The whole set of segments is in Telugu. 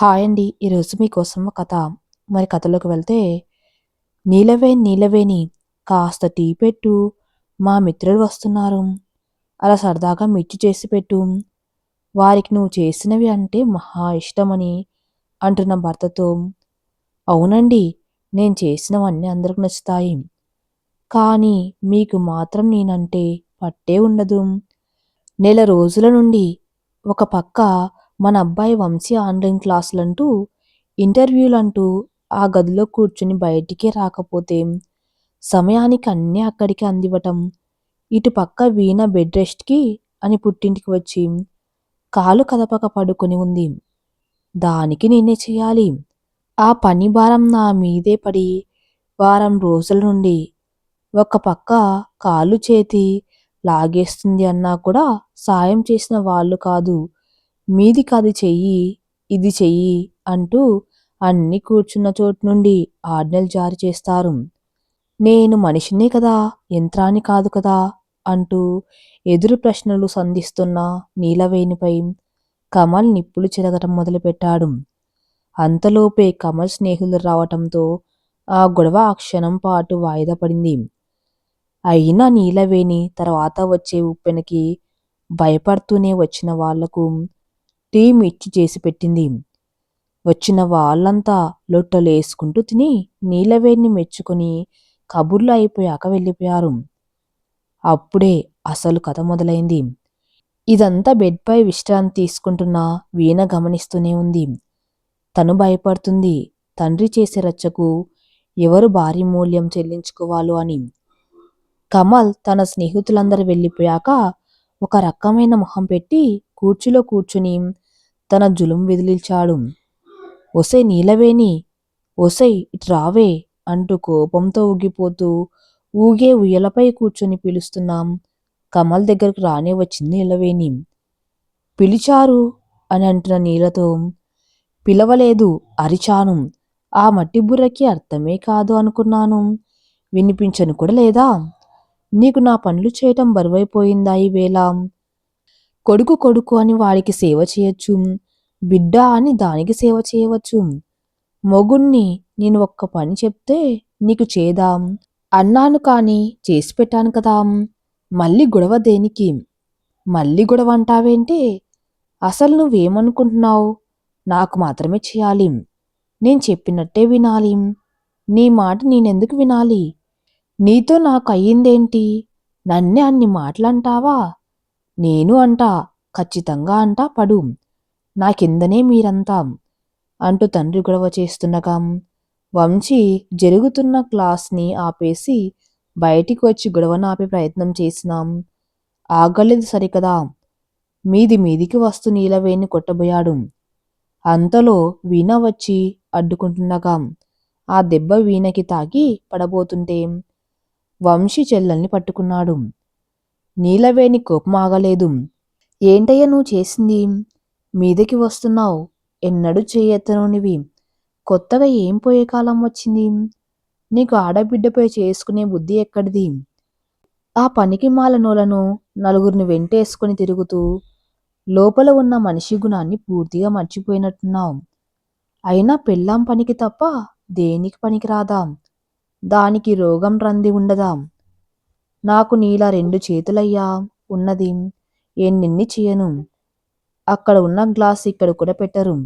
హాయ్ అండి. ఈరోజు మీకోసం ఒక కథ. మరి కథలోకి వెళ్తే, నీలవేణి నీలవేణి కాస్త టీ పెట్టు. మా మిత్రులు వస్తున్నారు. అలా సరదాగా మిర్చి చేసి పెట్టు. వారికి నువ్వు చేసినవి అంటే మహా ఇష్టమని అంటున్న భర్తతో, అవునండి నేను చేసినవన్నీ అందరికి నచ్చుతాయి. కానీ మీకు మాత్రం నేనంటే పట్టే ఉండదు. నెల రోజుల నుండి ఒక పక్క మన అబ్బాయి వంశీ ఆన్లైన్ క్లాసులంటూ ఇంటర్వ్యూలంటూ ఆ గదిలో కూర్చుని బయటికే రాకపోతే సమయానికి అన్నీ అక్కడికి అందివ్వటం ఇటు పక్క వీణ బెడ్ రెస్ట్కి అని పుట్టింటికి వచ్చి కాలు కదపక పడుకొని ఉంది. దానికి నేనే చేయాలి? ఆ పని భారం నా మీదే పడి వారం రోజుల నుండి ఒక పక్క కాలు చేతి లాగేస్తుంది అన్నా కూడా సాయం చేసిన వాళ్ళు కాదు. మీది కాది చెయ్యి ఇది చెయ్యి అంటూ అన్ని కూర్చున్న చోటు నుండి ఆజ్ఞలు జారీ చేస్తారు. నేను మనిషినే కదా యంత్రాన్ని కాదు కదా అంటూ ఎదురు ప్రశ్నలు సంధిస్తున్న నీలవేణిపై కమల్ నిప్పులు చెరగటం మొదలుపెట్టాడు. అంతలోపే కమల్ స్నేహితులు రావటంతో ఆ గొడవ ఆ క్షణం పాటు వాయిదా పడింది. అయినా నీలవేణి తర్వాత వచ్చే ఉప్పెనకి భయపడుతూనే వచ్చిన వాళ్ళకు టీం ఇచ్చి చేసి పెట్టింది. వచ్చిన వాళ్ళంతా లొట్టలు వేసుకుంటూ తిని నీలవేణ్ణి మెచ్చుకుని కబుర్లు అయిపోయాక వెళ్ళిపోయారు. అప్పుడే అసలు కథ మొదలైంది. ఇదంతా బెడ్పై విశ్రాంతి తీసుకుంటున్న వీణ గమనిస్తూనే ఉంది. తను భయపడుతుంది. తండ్రి చేసే రచ్చకు ఎవరు భారీ మూల్యం చెల్లించుకోవాలో అని. కమల్ తన స్నేహితులందరూ వెళ్ళిపోయాక ఒక రకమైన మొహం పెట్టి కూర్చులో కూర్చుని తన జులుం విదిలిచాడు. ఒసై నీలవేణి ఒసై ఇటు రావే అంటూ కోపంతో ఊగిపోతూ ఊగే ఉయ్యలపై కూర్చొని పిలుస్తున్నాం. కమల్ దగ్గరకు రానే వచ్చింది నీలవేణి. పిలిచారు అని అంటున్న నీలతో పిలవలేదు అరిచాను. ఆ మట్టి బుర్రకి అర్థమే కాదు అనుకున్నాను. వినిపించను కూడా లేదా? నీకు నా పనులు చేయటం బరువైపోయిందా ఈవేళ కొడుకు కొడుకు అని వాడికి సేవ చేయొచ్చు. బిడ్డ అని దానికి సేవ చేయవచ్చు. మొగుణ్ణి నేను ఒక్క పని చెప్తే నీకు చేదాం. అన్నాను కానీ చేసి పెట్టాను కదా. మళ్ళీ గొడవ దేనికి? మళ్ళీ గొడవ అంటావేంటి? అసలు నువ్వేమనుకుంటున్నావు? నాకు మాత్రమే చేయాలి. నేను చెప్పినట్టే వినాలి. నీ మాట నేనెందుకు వినాలి? నీతో నాకు అయ్యిందేంటి? నన్నే అన్ని మాటలంటావా నేను అంటా ఖచ్చితంగా అంటా పడు. నా కిందనే మీరంతా. అంటూ తండ్రి గొడవ చేస్తుండగా వంశీ జరుగుతున్న క్లాస్ని ఆపేసి బయటికి వచ్చి గొడవను ఆపే ప్రయత్నం చేసినాం ఆగలేదు సరికదా. మీది మీదికి వస్తూ నీలవేణి కొట్టబోయాడు. అంతలో వీణ వచ్చి అడ్డుకుంటుండగా ఆ దెబ్బ వీణకి తాకి పడబోతుంటే వంశీ చెల్లెల్ని పట్టుకున్నాడు. నీలవేణి కోపం ఆగలేదు ఏంటయ్య నువ్వు చేసింది? మీదకి వస్తున్నావు. ఎన్నడూ చేయెత్తనునివి. కొత్తగా ఏం పోయే కాలం వచ్చింది? నీకు ఆడబిడ్డపై చేసుకునే బుద్ధి ఎక్కడిది? ఆ పనికి మాలనోలను నలుగురిని వెంటేసుకుని తిరుగుతూ లోపల ఉన్న మనిషి గుణాన్ని పూర్తిగా మర్చిపోయినట్టున్నావు. అయినా పెళ్ళాం పనికి తప్ప దేనికి పనికి రాదాం దానికి రోగం రంది ఉండదాం? నాకు నీలా రెండు చేతులయ్యా ఉన్నది. ఎన్నెన్ని చేయను. అక్కడ ఉన్న గ్లాస్ ఇక్కడ కూడా పెట్టరు.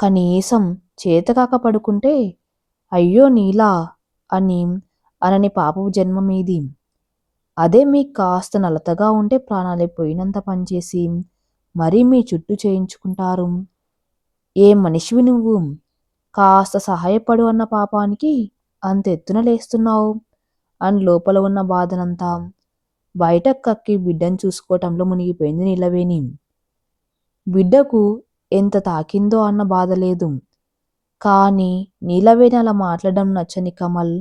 కనీసం చేతకాక పడుకుంటే అయ్యో నీలా అని అనని పాపపు జన్మ మీది అదే మీకు కాస్త నలతగా ఉంటే ప్రాణాలే పోయినంత పనిచేసి మరీ మీ చుట్టూ చేయించుకుంటారు. ఏ మనిషివి నువ్వు? కాస్త సహాయపడు అన్న పాపానికి అంత ఎత్తున లేస్తున్నావు. అని లోపల ఉన్న బాధనంతా బయట కక్కి బిడ్డను చూసుకోవటంలో మునిగిపోయింది నీలవేణి. బిడ్డకు ఎంత తాకిందో అన్న బాధ లేదు. కానీ నీలవేణి అలా మాట్లాడడం నచ్చని కమల్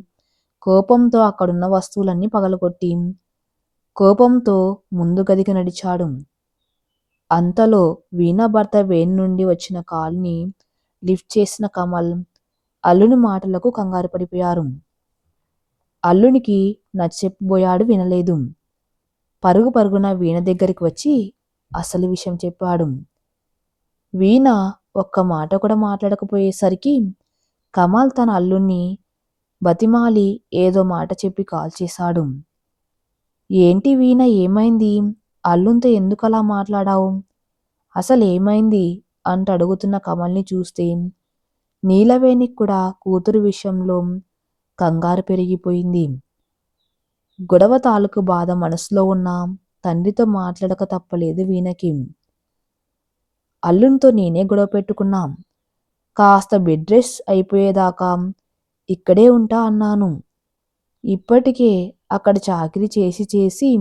కోపంతో అక్కడున్న వస్తువులన్నీ పగలగొట్టి కోపంతో ముందు గదికి నడిచాడు. అంతలో వీణా భర్త వేణి నుండి వచ్చిన కాల్ని లిఫ్ట్ చేసిన కమల్ అల్లుని మాటలకు కంగారు పడిపోయారు. అల్లునికి నచ్చపోయాడు వినలేదు. పరుగు పరుగున వీణ దగ్గరికి వచ్చి అసలు విషయం చెప్పాడు. వీణ ఒక్క మాట కూడా మాట్లాడకపోయేసరికి కమాల్ తన అల్లుణ్ణి బతిమాలి ఏదో మాట చెప్పి కాల్ చేశాడు. ఏంటి వీణ ఏమైంది? అల్లుంతో ఎందుకలా మాట్లాడావు? అసలు ఏమైంది అంటూ అడుగుతున్న కమల్ని చూస్తే నీలవేణికి కూడా కూతురు విషయంలో కంగారు పెరిగిపోయింది. గొడవ తాలూకు బాధ మనసులో ఉన్న తండ్రితో మాట్లాడక తప్పలేదు వీణకి. అల్లునితో నేనే గొడవ పెట్టుకున్నాం. కాస్త బెడ్ రెస్ట్ అయిపోయేదాకా ఇక్కడే ఉంటా అన్నాను. ఇప్పటికే అక్కడ చాకరీ చేసి చేసి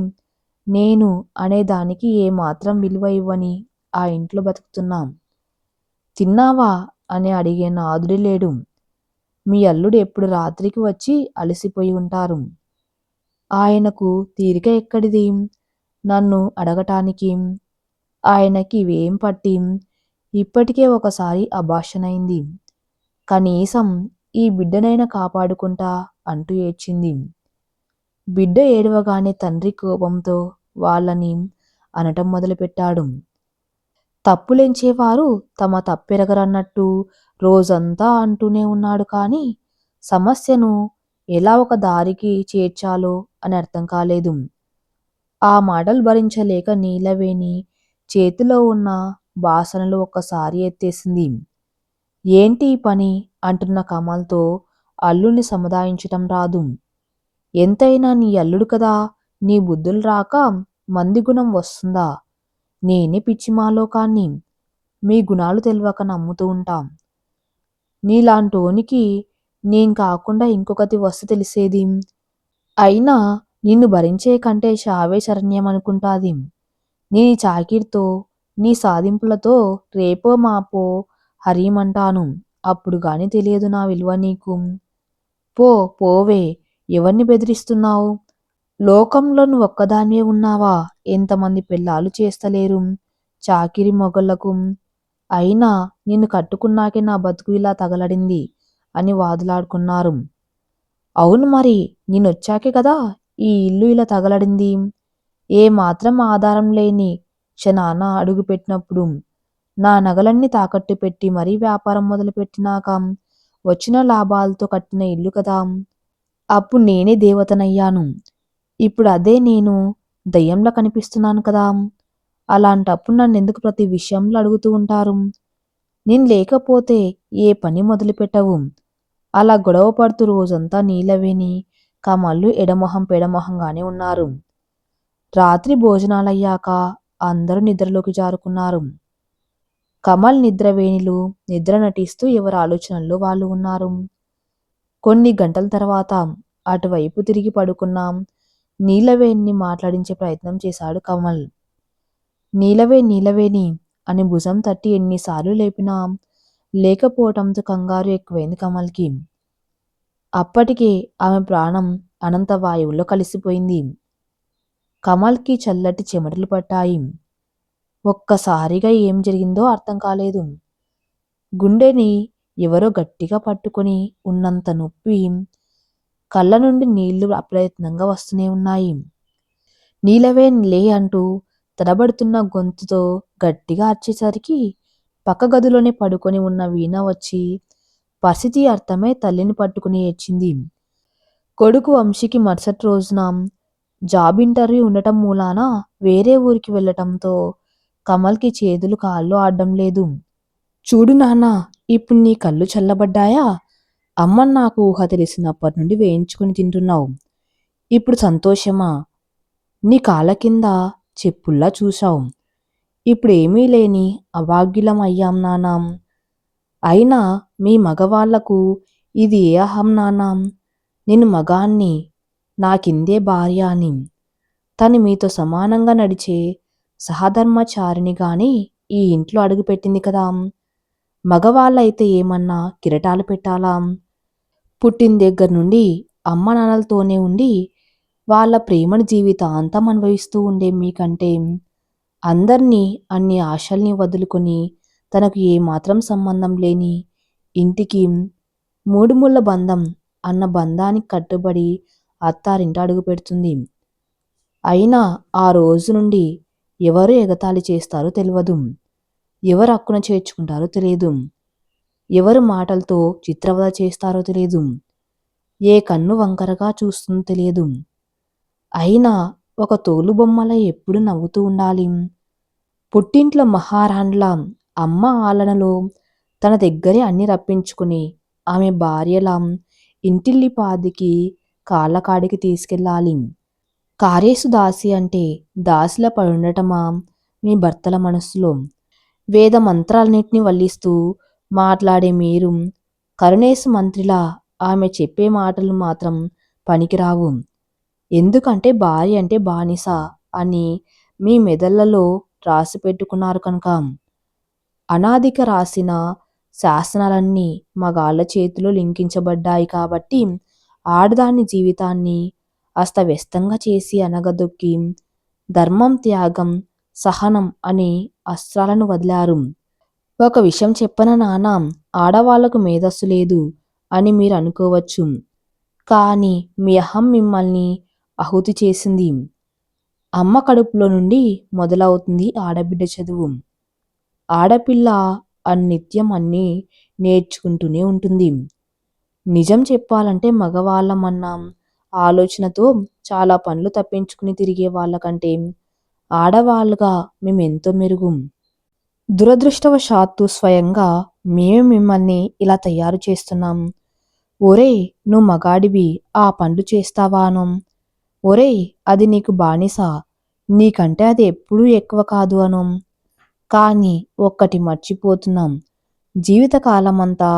నేను అనేదానికి ఏమాత్రం విలువ ఇవ్వని ఆ ఇంట్లో బతుకుతున్నాం. తిన్నావా? అని అడిగే నాదుడి లేడు. మీ అల్లుడు ఎప్పుడు రాత్రికి వచ్చి అలసిపోయి ఉంటారు. ఆయనకు తీరిక ఎక్కడిది? నన్ను అడగటానికి? ఆయనకి ఇవేం పట్టి? ఇప్పటికే ఒకసారి అభాషణైంది. కనీసం ఈ బిడ్డనైనా కాపాడుకుంటా అంటూ ఏడ్చింది. బిడ్డ ఏడవగానే తండ్రి కోపంతో వాళ్ళని అనటం మొదలుపెట్టాడు. తప్పులెంచేవారు తమ తప్పెరగరన్నట్టు రోజంతా అంటూనే ఉన్నాడు కానీ సమస్యను ఎలా ఒక దారికి చేర్చాలో అని అర్థం కాలేదు. ఆ మాటలు భరించలేక నీలవేణి చేతిలో ఉన్న బాసనలు ఒక్కసారి ఎత్తేసింది. ఏంటి ఈ పని? అంటున్న కమల్తో అల్లుని సముదాయించటం రాదు. ఎంతైనా నీ అల్లుడు కదా నీ బుద్ధులు రాక మంది గుణం వస్తుందా? నేనే పిచ్చిమాలోకాన్ని మీ గుణాలు తెలియక నమ్ముతూ ఉంటాం. నీలాంటోనికి నేను కాకుండా ఇంకొకటి వస్తు తెలిసేది. అయినా నిన్ను భరించే కంటే చావే శరణ్యం అనుకుంటాది. నీ చాకిరితో నీ సాధింపులతో రేపో మాపో హరియమంటాను అప్పుడు గాని తెలియదు నా విలువ నీకు. పో పోవే ఎవరిని బెదిరిస్తున్నావు? లోకంలో నువ్వు ఒక్కదానివే ఉన్నావా? ఎంతమంది పిల్లాలు చేస్తలేరు. చాకిరి మొగళ్ళకు అయినా నిన్ను కట్టుకున్నాకే నా బతుకు ఇలా తగలడింది అని వాదులాడుకున్నారు. అవును మరి నేనొచ్చాకే కదా ఈ ఇల్లు ఇలా తగలడింది. ఏ మాత్రం ఆధారం లేని క్షణాన అడుగుపెట్టినప్పుడు నా నగలన్నీ తాకట్టు పెట్టి మరీ వ్యాపారం మొదలుపెట్టినాక వచ్చిన లాభాలతో కట్టిన ఇల్లు కదా. అప్పుడు నేనే దేవతనయ్యాను. ఇప్పుడు అదే నేను దయ్యంలా కనిపిస్తున్నాను కదా. అలాంటప్పుడు నన్ను ఎందుకు ప్రతి విషయంలో అడుగుతూ ఉంటారు? నేను లేకపోతే ఏ పని మొదలుపెట్టవు? అలా గొడవ పడుతూ రోజంతా నీలవేని కమళ్ళు ఎడమొహం పెడమొహంగానే ఉన్నారు. రాత్రి భోజనాలయ్యాక అందరూ నిద్రలోకి జారుకున్నారు. కమల్ నిద్రవేణిలు నిద్ర నటిస్తూ ఎవరి ఆలోచనల్లో వాళ్ళు ఉన్నారు. కొన్ని గంటల తర్వాత అటువైపు తిరిగి పడుకున్నాం. నీలవేణిని మాట్లాడించే ప్రయత్నం చేశాడు కమల్. నీలవే నీలవేణి అని భుజం తట్టి ఎన్నిసార్లు లేపినా. లేకపోవటంతో కంగారు ఎక్కువైంది కమల్కి. అప్పటికే ఆమె ప్రాణం అనంత వాయువులో కలిసిపోయింది. కమల్కి చల్లటి చెమటలు పట్టాయి. ఒక్కసారిగా ఏం జరిగిందో అర్థం కాలేదు. గుండెని ఎవరో గట్టిగా పట్టుకొని ఉన్నంత నొప్పి కళ్ళ నుండి నీళ్ళు అప్రయత్నంగా వస్తూనే ఉన్నాయి. నీలవే లే అంటూ తడబడుతున్న గొంతుతో గట్టిగా అరిచేసరికి పక్క గదిలోనే పడుకొని ఉన్న వీణ వచ్చి పరిస్థితి అర్థమై తల్లిని పట్టుకుని ఏడ్చింది. కొడుకు వంశీకి మరుసటి రోజున జాబ్ ఇంటర్వ్యూ ఉండటం మూలాన వేరే ఊరికి వెళ్ళటంతో కమల్కి చేతులు కాళ్ళు ఆడడం లేదు. చూడు నాన్న ఇప్పుడు నీ కళ్ళు చల్లబడ్డాయా? అమ్మ నాకు ఊహ తెలిసినప్పటి నుండి వేయించుకుని తింటున్నావు. ఇప్పుడు సంతోషమా? నీ కాళ్ళ కింద చెప్పుల్లా చూశావు. ఇప్పుడు ఏమీ లేని అభాగ్యులం అయ్యాం నానాం. అయినా మీ మగవాళ్ళకు ఇది ఏ అహం నానాం? నేను మగాన్ని నాకిందే భార్య అని తను మీతో సమానంగా నడిచే సహధర్మచారిని గాని ఈ ఇంట్లో అడుగుపెట్టింది కదా. మగవాళ్ళైతే ఏమన్నా కిరటాలు పెట్టాలా? పుట్టిన దగ్గర నుండి అమ్మ నాన్నలతోనే ఉండి వాళ్ళ ప్రేమను జీవితాంతం అనుభవిస్తూ ఉండే మీకంటే అందరినీ అన్ని ఆశల్ని వదులుకొని తనకు ఏమాత్రం సంబంధం లేని ఇంటికి మూడుముళ్ళ బంధం అన్న బంధానికి కట్టుబడి అత్తారింట అడుగు పెడుతుంది. అయినా ఆ రోజు నుండి ఎవరు ఎగతాళి చేస్తారో తెలియదు ఎవరు హక్కున చేర్చుకుంటారో తెలియదు. ఎవరు మాటలతో చిత్రవద చేస్తారో తెలియదు. ఏ కన్ను వంకరగా చూస్తుందో తెలియదు. అయినా ఒక తోలుబొమ్మల ఎప్పుడు నవ్వుతూ ఉండాలి. పుట్టింట్లో మహారాణ్ల అమ్మ ఆలనలో తన దగ్గరే అన్ని రప్పించుకుని ఆమె భార్యల ఇంటిల్లిపాదికి కాళ్ళకాడికి తీసుకెళ్ళాలి. కారేసు దాసి అంటే దాసిలా పడుండటమా మీ భర్తల మనస్సులో? వేద మంత్రాలన్నింటినీ వల్లిస్తూ మాట్లాడే మీరు కరుణేశు మంత్రిలా ఆమె చెప్పే మాటలు మాత్రం పనికిరావు. ఎందుకంటే భార్య అంటే బానిస అని మీ మెదళ్ళలో రాసి పెట్టుకున్నారు కనుక. అనాదిక రాసిన శాసనాలన్నీ మగాళ్ళ చేతిలో లింకించబడ్డాయి కాబట్టి ఆడదాని జీవితాన్ని అస్తవ్యస్తంగా చేసి అనగదొక్కి ధర్మం త్యాగం సహనం అనే అస్త్రాలను వదిలారు. ఒక విషయం చెప్పన నాన్న ఆడవాళ్ళకు మేధస్సు లేదు అని మీరు అనుకోవచ్చు. కానీ మీ అహం మిమ్మల్ని ఆహుతి చేసింది. అమ్మ కడుపులో నుండి మొదలవుతుంది ఆడబిడ్డ చదువు. ఆడపిల్ల అన్నిత్యం అన్నీ నేర్చుకుంటూనే ఉంటుంది. నిజం చెప్పాలంటే మగవాళ్ళమన్న ఆలోచనతో చాలా పనులు తప్పించుకుని తిరిగే వాళ్ళకంటే ఆడవాళ్ళుగా మేము ఎంతో మెరుగు. దురదృష్టవశాత్తు స్వయంగా మేము మిమ్మల్ని ఇలా తయారు చేస్తున్నాం. ఒరే నువ్వు మగాడివి ఆ పనులు చేస్తావాను? ఒరేయ్ అది నీకు బానిస? నీకంటే అది ఎప్పుడూ ఎక్కువ కాదు అను. కానీ ఒక్కటి మర్చిపోతున్నాం. జీవితకాలమంతా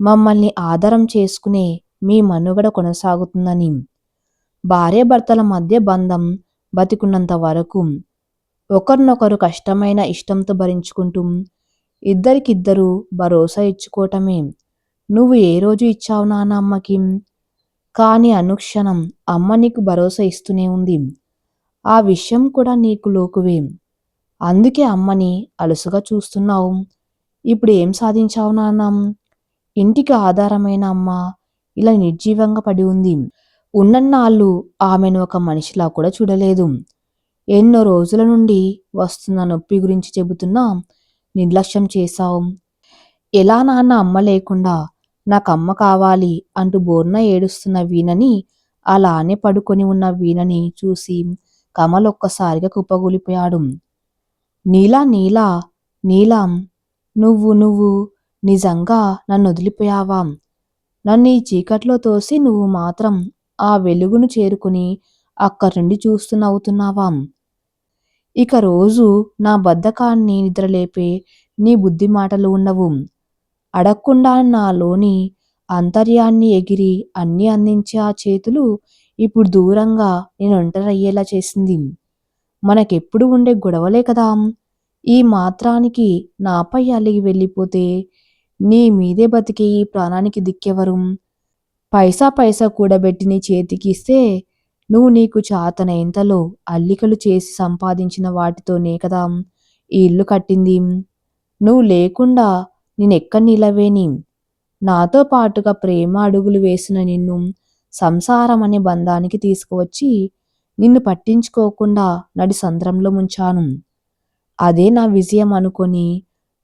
మమ్మల్ని ఆధారం చేసుకునే మీ మనుగడ కొనసాగుతుందని. భార్యాభర్తల మధ్య బంధం బతికున్నంత వరకు ఒకరినొకరు కష్టమైన ఇష్టంతో భరించుకుంటూ ఇద్దరికిద్దరు భరోసా ఇచ్చుకోవటమే నువ్వు ఏ రోజు ఇచ్చావు నాన్న అమ్మకి? కానీ అనుక్షణం అమ్మ నీకు భరోసా ఇస్తూనే ఉంది. ఆ విషయం కూడా నీకు లోకువే. అందుకే అమ్మని అలుసుగా చూస్తున్నావు. ఇప్పుడు ఏం సాధించావు నాన్న? ఇంటికి ఆధారమైన అమ్మ ఇలా నిర్జీవంగా పడి ఉంది. ఉన్నన్నాళ్ళు ఆమెను ఒక మనిషిలా కూడా చూడలేదు. ఎన్నో రోజుల నుండి వస్తున్న నొప్పి గురించి చెబుతున్నా నిర్లక్ష్యం చేశావు. ఎలా నాన్న అమ్మ లేకుండా నాకమ్మ కావాలి అంటూ బోర్న ఏడుస్తున్న వీణని అలానే పడుకొని ఉన్న వీణని చూసి కమల్ ఒక్కసారిగా కుప్పగూలిపోయాడు నీలా నీలా నీలాం నువ్వు నువ్వు నిజంగా నన్ను వదిలిపోయావా? నన్ను ఈ చీకట్లో తోసి నువ్వు మాత్రం ఆ వెలుగును చేరుకుని అక్కడి నుండి చూస్తూ నవ్వుతున్నావా? ఇక రోజు నా బద్ధకాన్ని నిద్రలేపే నీ బుద్ధి మాటలు ఉండవు. అడగకుండా నాలోని అంతర్యాన్ని ఎగిరి అన్ని అందించే ఆ చేతులు ఇప్పుడు దూరంగా నేను ఒంటరయ్యేలా చేసింది. మనకెప్పుడు ఉండే గొడవలే కదా. ఈ మాత్రానికి నాపై అలిగి వెళ్ళిపోతే నీ మీదే బతికే ఈ ప్రాణానికి దిక్కెవరు? పైసా పైసా కూడబెట్టి నీ చేతికి ఇస్తే నువ్వు నీకు చాతనైంతలో అల్లికలు చేసి సంపాదించిన వాటితోనే కదా ఈ ఇల్లు కట్టింది. నువ్వు లేకుండా నేనెక్కడ నిలవేని నాతో పాటుగా ప్రేమ అడుగులు వేసిన నిన్ను సంసారం అనే బంధానికి తీసుకువచ్చి నిన్ను పట్టించుకోకుండా నడి సంద్రంలో ముంచాను. అదే నా విజయం అనుకొని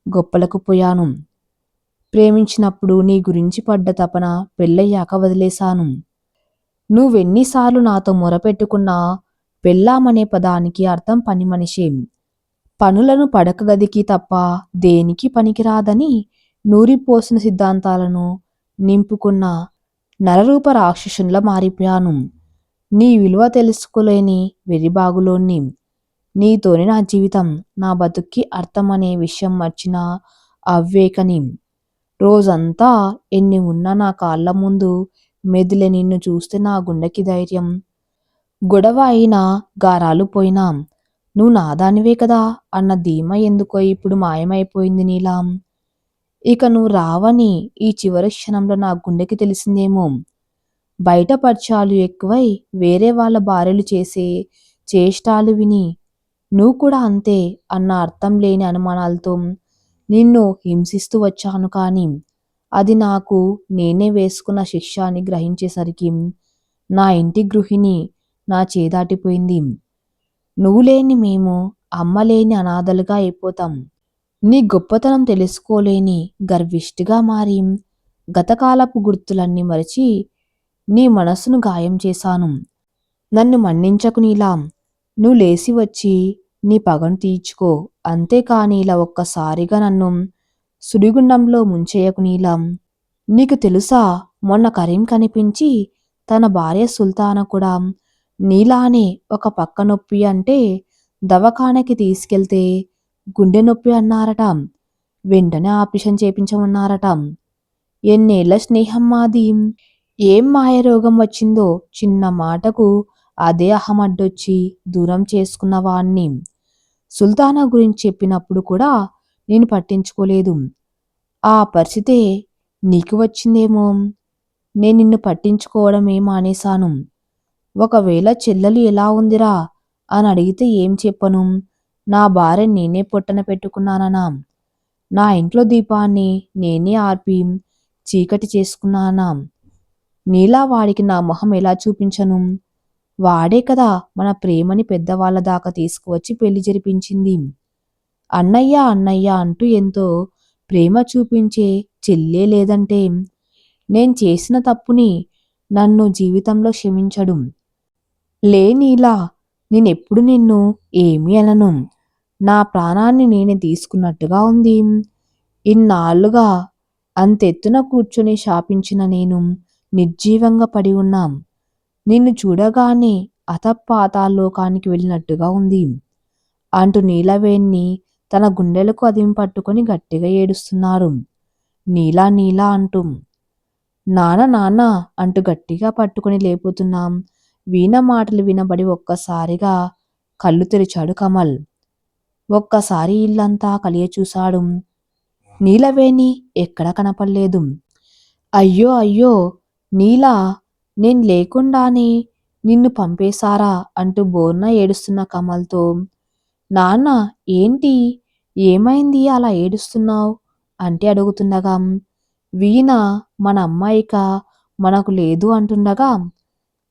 గొప్పలకు పోయాను. ప్రేమించినప్పుడు నీ గురించి పడ్డ తపన పెళ్ళయ్యాక వదిలేశాను. నువ్వెన్నిసార్లు నాతో మొరపెట్టుకున్నా పెళ్ళామనే పదానికి అర్థం పని మనిషి. పనులను పడక గదికి తప్ప దేనికి పనికిరాదని నూరిపోసిన సిద్ధాంతాలను నింపుకున్న నరరూప రాక్షసునిలా మారిపోయాను. నీ విలువ తెలుసుకోలేని వెరిబాగులోని నీతోనే నా జీవితం నా బతుక్కి అర్థం అనే విషయం మర్చిన అవ్వేకని. రోజంతా ఎన్ని ఉన్నా నా కాళ్ళ ముందు మెదిలే నిన్ను చూస్తే నా గుండెకి ధైర్యం. గొడవ అయినా గారాలు పోయినా నువ్వు నాదానివే కదా అన్న ధీమ ఎందుకో ఇప్పుడు మాయమైపోయింది నీలాం. ఇక నువ్వు రావని ఈ చివరి క్షణంలో నా గుండెకి తెలిసిందేమో. బయట పరిచయాలు ఎక్కువై వేరే వాళ్ళ భార్యలు చేసే చేష్టాలు విని నువ్వు కూడా అంతే అన్న అర్థం లేని అనుమానాలతో నిన్ను హింసిస్తూ వచ్చాను కానీ అది నాకు నేనే వేసుకున్న శిక్ష అని గ్రహించేసరికి నా ఇంటి గృహిణి నా చేదాటిపోయింది. నువ్వు లేని మేము అమ్మలేని అనాథలుగా అయిపోతాం. నీ గొప్పతనం తెలుసుకోలేని గర్విష్టిగా మారి. గతకాలపు గుర్తులన్నీ మరచి నీ మనస్సును గాయం చేశాను. నన్ను మన్నించకు నీలా. నువ్వు లేచి వచ్చి నీ పగను తీర్చుకో. అంతేకాని ఇలా ఒక్కసారిగా నన్ను సుడిగుండంలో ముంచేయకు నీలా. నీకు తెలుసా మొన్న కరీం కనిపించి తన భార్య సుల్తాన కూడా నీలానే ఒక పక్క నొప్పి అంటే దవాఖానకి తీసుకెళ్తే గుండె నొప్పి అన్నారట. వెంటనే ఆపరేషన్ చేపించమన్నారట. ఎన్నేళ్ళ స్నేహం మాది. ఏం మాయరోగం వచ్చిందో చిన్న మాటకు అదే అహమడ్డొచ్చి దూరం చేసుకున్న వాణ్ణి. సుల్తానా గురించి చెప్పినప్పుడు కూడా నేను పట్టించుకోలేదు. ఆ పరిస్థితే నీకు వచ్చిందేమో. నేను నిన్ను పట్టించుకోవడమే మానేశాను. ఒకవేళ చెల్లెలు ఎలా ఉందిరా అని అడిగితే ఏం చెప్పను? నా భార్య నేనే పొట్టన పెట్టుకున్నానా నా ఇంట్లో దీపాన్ని నేనే ఆర్పి చీకటి చేసుకున్నానా. నీలా వాడికి నా మొహం ఎలా చూపించను? వాడే కదా మన ప్రేమని పెద్దవాళ్ళ దాకా తీసుకువచ్చి పెళ్ళి జరిపించింది. అన్నయ్య అన్నయ్య అంటూ ఎంతో ప్రేమ చూపించే చెల్లే లేదంటే. నేను చేసిన తప్పుని నన్ను జీవితంలో క్షమించడు. లే నీలా నేనెప్పుడు నిన్ను ఏమీ అనను. నా ప్రాణాన్ని నేనే తీసుకున్నట్టుగా ఉంది. ఇన్నాళ్ళుగా అంతెత్తున కూర్చొని శాపించిన నేను నిర్జీవంగా పడి ఉన్నాం. నిన్ను చూడగానే అతపాతాల్లోకానికి వెళ్ళినట్టుగా ఉంది. అంటూ నీలవేణ్ణి తన గుండెలకు అదిం పట్టుకొని గట్టిగా ఏడుస్తున్నారు. నీలా నీలా అంటూ. నాన్న నాన్న అంటూ గట్టిగా పట్టుకొని లేపుతున్నాం. వీణ మాటలు వినబడి ఒక్కసారిగా కళ్ళు తెరిచాడు కమల్. ఒక్కసారి ఇల్లంతా కలియ చూశాడు. నీలవేణి ఎక్కడ కనపడలేదు. అయ్యో అయ్యో నీలా నేను లేకుండానే నిన్ను పంపేశారా అంటూ బోర్న ఏడుస్తున్న కమల్తో. నాన్న ఏంటి? ఏమైంది అలా ఏడుస్తున్నావు? అంటే అడుగుతుండగా వీణ మన అమ్మాయిక? మనకు లేదు అంటుండగా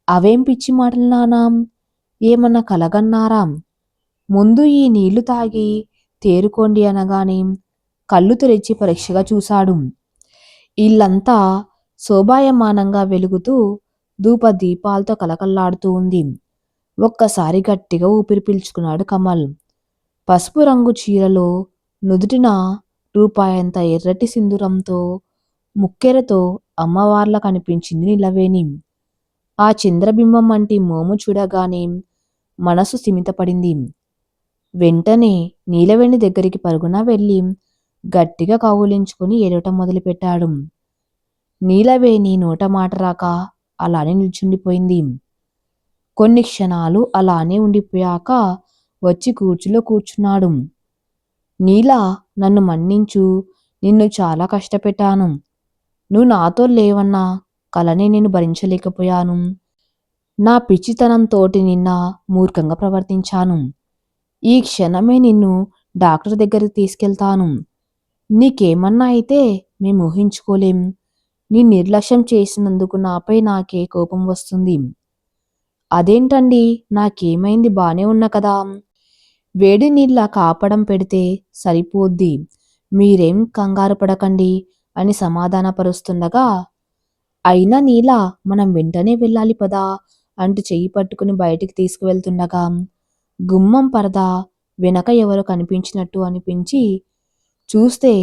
అవేం పిచ్చి మాటలు నానాం? ఏమన్నా కలగన్నారాం? ముందు ఈ నీళ్ళు తాగి తేరుకోండి అనగానే కళ్ళు తెరిచి పరీక్షగా చూశాడు. ఇల్లంతా శోభాయమానంగా వెలుగుతూ ధూప దీపాలతో కలకల్లాడుతూ ఉంది. ఒక్కసారి గట్టిగా ఊపిరి పీల్చుకున్నాడు కమల్. పసుపు రంగు చీరలో నుదుటిన రూపాయంత ఎర్రటి సింధూరంతో ముక్కెరతో అమ్మవార్ల కనిపించింది నిలవేణి. ఆ చంద్రబింబం వంటి మోము చూడగానే మనసు సిమితపడింది. వెంటనే నీలవేణి దగ్గరికి పరుగున వెళ్ళి గట్టిగా కౌగులించుకుని ఏడవటం మొదలుపెట్టాడు. నీలవేణి నోట మాట రాక అలానే నిల్చుండిపోయింది. కొన్ని క్షణాలు అలానే ఉండిపోయాక వచ్చి కూర్చులో కూర్చున్నాడు. నీలా నన్ను మన్నించు. నిన్ను చాలా కష్టపెట్టాను. నువ్వు నాతో లేవన్నా కలనే నేను భరించలేకపోయాను. నా పిచ్చితనంతోటి నిన్న మూర్ఖంగా ప్రవర్తించాను. ఈ క్షణమే నిన్ను డాక్టర్ దగ్గరికి తీసుకెళ్తాను. నీకేమన్నా అయితే మేము ఊహించుకోలేం. నీ నిర్లక్ష్యం చేసినందుకు నాపై నాకే కోపం వస్తుంది. అదేంటండి నాకేమైంది బానే ఉన్న కదా. వేడి నీళ్ళ కాపడం పెడితే సరిపోద్ది. మీరేం కంగారు పడకండి అని సమాధానపరుస్తుండగా అయినా నీలా మనం వెంటనే వెళ్ళాలి పదా? అంటూ చెయ్యి పట్టుకుని బయటికి తీసుకువెళ్తుండగా గుమ్మం పరదా వెనక ఎవరో కనిపించినట్టు అనిపించి చూస్తే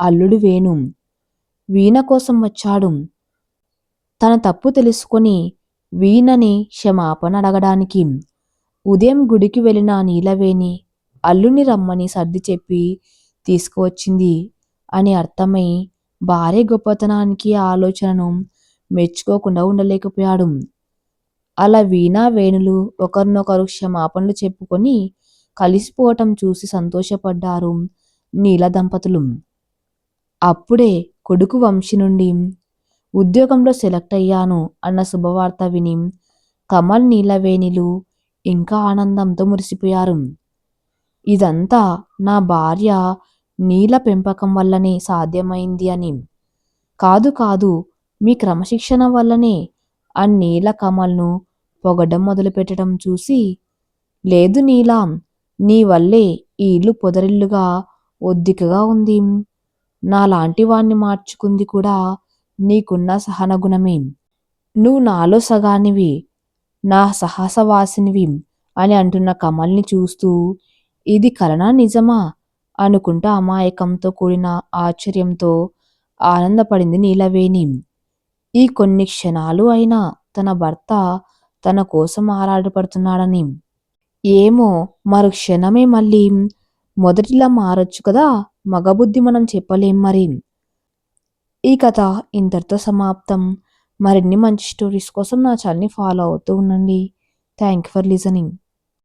అల్లుడు వేణు. వీణ కోసం వచ్చాడు. తన తప్పు తెలుసుకొని వీణని క్షమాపణ అడగడానికి. ఉదయం గుడికి వెళ్ళిన నీలవేణి అల్లుని రమ్మని సర్ది చెప్పి తీసుకువచ్చింది అని అర్థమై భార్య గొప్పతనానికి ఆలోచనను మెచ్చుకోకుండా ఉండలేకపోయాడు. అలా వీణా వేణులు ఒకరినొకరు క్షమాపణలు చెప్పుకొని కలిసిపోవటం చూసి సంతోషపడ్డారు నీల దంపతులు. అప్పుడే కొడుకు వంశీ నుండి ఉద్యోగంలో సెలెక్ట్ అయ్యాను అన్న శుభవార్త విని కమల్ నీలవేణిలు ఇంకా ఆనందంతో మురిసిపోయారు. ఇదంతా నా భార్య నీల పెంపకం వల్లనే సాధ్యమైంది అని. కాదు కాదు మీ క్రమశిక్షణ వల్లనే ఆ నీల కమల్ను పొగడం మొదలుపెట్టడం చూసి లేదు నీలాం నీ వల్లే ఈ ఇల్లు పొదరిల్లుగా ఒద్దికగా ఉంది. నాలాంటి వాణ్ణి మార్చుకుంది కూడా నీకున్న సహనగుణమే. నువ్వు నాలో సగానివి నా సహసవాసినివి అని అంటున్న కమల్ని చూస్తూ ఇది కలనా నిజమా? అనుకుంటా అమాయకంతో కూడిన ఆశ్చర్యంతో ఆనందపడింది నీలవేణి. ఈ కొన్ని క్షణాలు అయినా తన భర్త తన కోసం ఆరాటపడుతున్నాడని. ఏమో మరు క్షణమే మళ్ళీ మొదటిలా మారొచ్చు కదా మగబుద్ధి మనం చెప్పలేం మరి. ఈ కథ ఇంతటితో సమాప్తం. మరిన్ని మంచి స్టోరీస్ కోసం నా ఛానల్ని ఫాలో అవుతూ ఉండండి. Thank for listening.